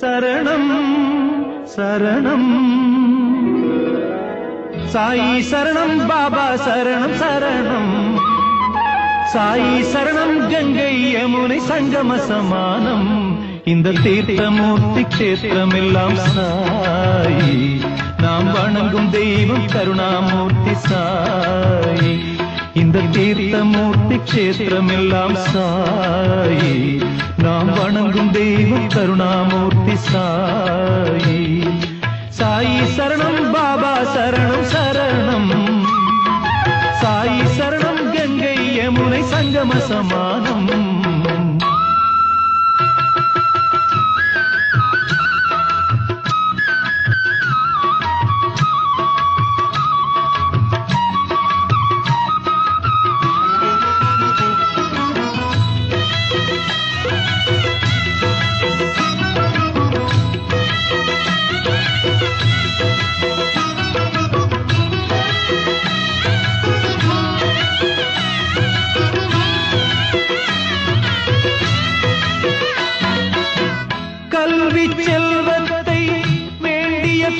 சரணம் சரணம். சாயி சரணம் பாபா சரணம் சரணம். சாயி சரணம் கங்கை யமுனை சங்கம சமானம். இந்த தீர்த்தமூர்த்தி கஷேத்திரமெல்லாம் சாயி. நாம் வணங்கும் தெய்வம் கருணாமூர்த்தி சாயி. இந்த தீர்த்தமூர்த்தி கஷேத்திரமெல்லாம் சாயி. நாம் வணங்கும் தெய்வம் கருணாமூர்த்தி சாயி. சாயி சரணம் பாபா சரணம் சரணம். சாயி சரணம் கங்கை யமுனை சங்கம சமானம்.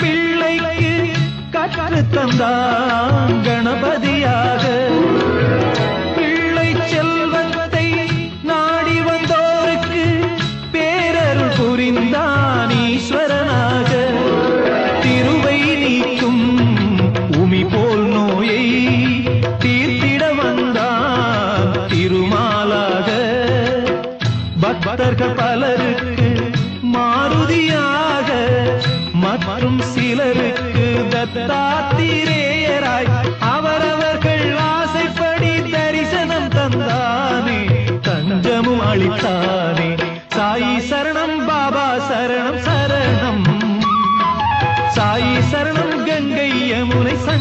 பிள்ளைக்கு கற்று தந்தான் கணபதியாக. பிள்ளை செல்வத்தை நாடி வந்தோருக்கு பேரருள் புரிந்தான் ஈஸ்வரனாக. திருவை நீக்கும் உமி போல் நோயை தீர்த்திட வந்தான் திருமாலாக. பக்தர்கள் பலர்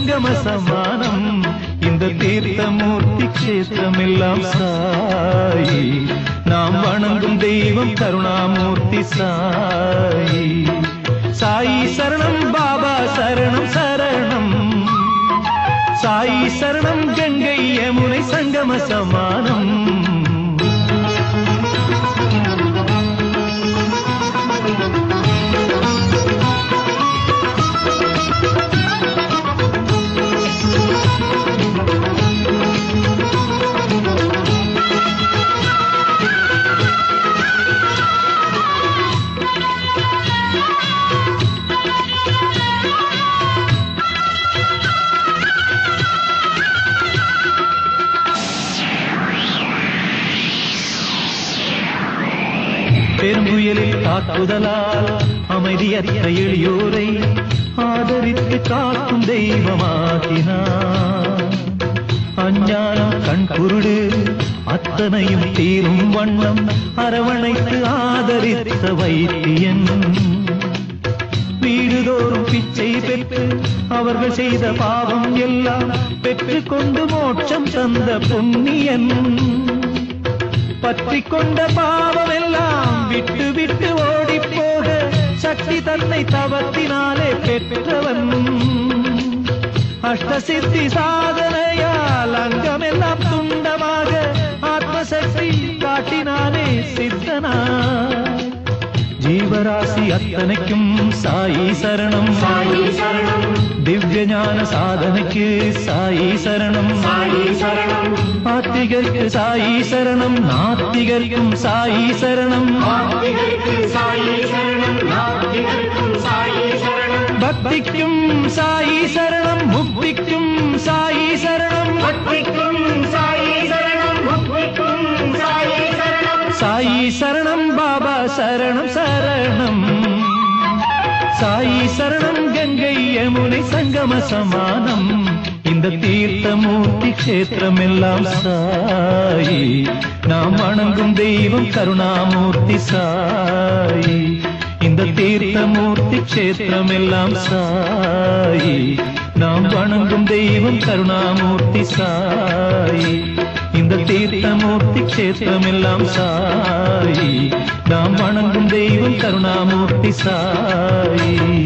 சங்கம சமானம். இந்த தீர்த்தமூர்த்தி கஷேத்திரமெல்லாம் சாயி. நாம் வணங்கும் தெய்வம் கருணாமூர்த்தி சாயி. சாயி சரணம் பாபா சரணம் சரணம். சாயி சரணம் கங்கை யமுனை சங்கம சமானம். பெரும்புயலில் தாக்குதலால் அமைதியற்ற எளியோரை ஆதரித்து காக்கும் தெய்வமாகினார் அஞ்ஞானம் கண் குருடு அத்தனையும் தீரும் வண்ணம் அரவணைத்து ஆதரித்த வைத்தியன். வீடுதோறும் பிச்சை பெற்று அவர்கள் செய்த பாவம் எல்லாம் பெற்றுக்கொண்டு மோட்சம் தந்த புண்ணியன். பற்றி கொண்ட பாவமெல்லாம் விட்டு விட்டு ஓடி போக சக்தி தன்னை தவத்தினாலே பெற்றவன். அஷ்டசித்தி சாதனையால் அங்கமெல்லாம் துண்டமாக ஆத்மசக்தி காட்டினானே சித்தனா. ஜீவராசி அத்தனைக்கும் சாயி சரணம். சாயி சரணம். திவ்ய ஞான சாதனைக்கு சாயி சரணம் சாயி சரணம் ஆத்திகர்க்கு சாயி சரணம் நாத்திகர்க்கும் சாயி சரணம் ஆத்திகருக்கு சாயி சரணம் நாத்திகருக்கும் சாயி சரணம் பக்திக்கும் சாயி சரணம் முக்திக்கும் சாயி சரணம் பக்திக்கும் சாயி சரணம் முக்திக்கும் யமுனை சங்கம சமானம் இந்த தீர்த்தமூர்த்தி கஷேத்திரமெல்லாம் சாயி. நாம் வணங்கும் தெய்வம் கருணாமூர்த்தி சாயி. இந்த தீர்த்தமூர்த்தி கஷேத்திரமெல்லாம் சாயி. நாம் வணங்கும் தெய்வம் கருணாமூர்த்தி சாயி. இந்த தீர்த்தமூர்த்தி கஷேத்திரமெல்லாம் சாயி. நாம் வணங்கும் தெய்வம் கருணாமூர்த்தி சாயி.